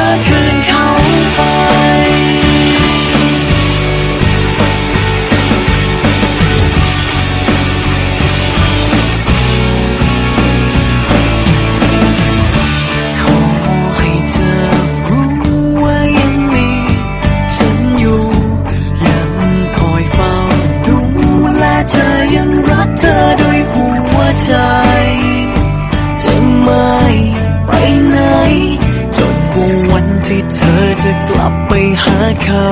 could จะกลับไปหาเขา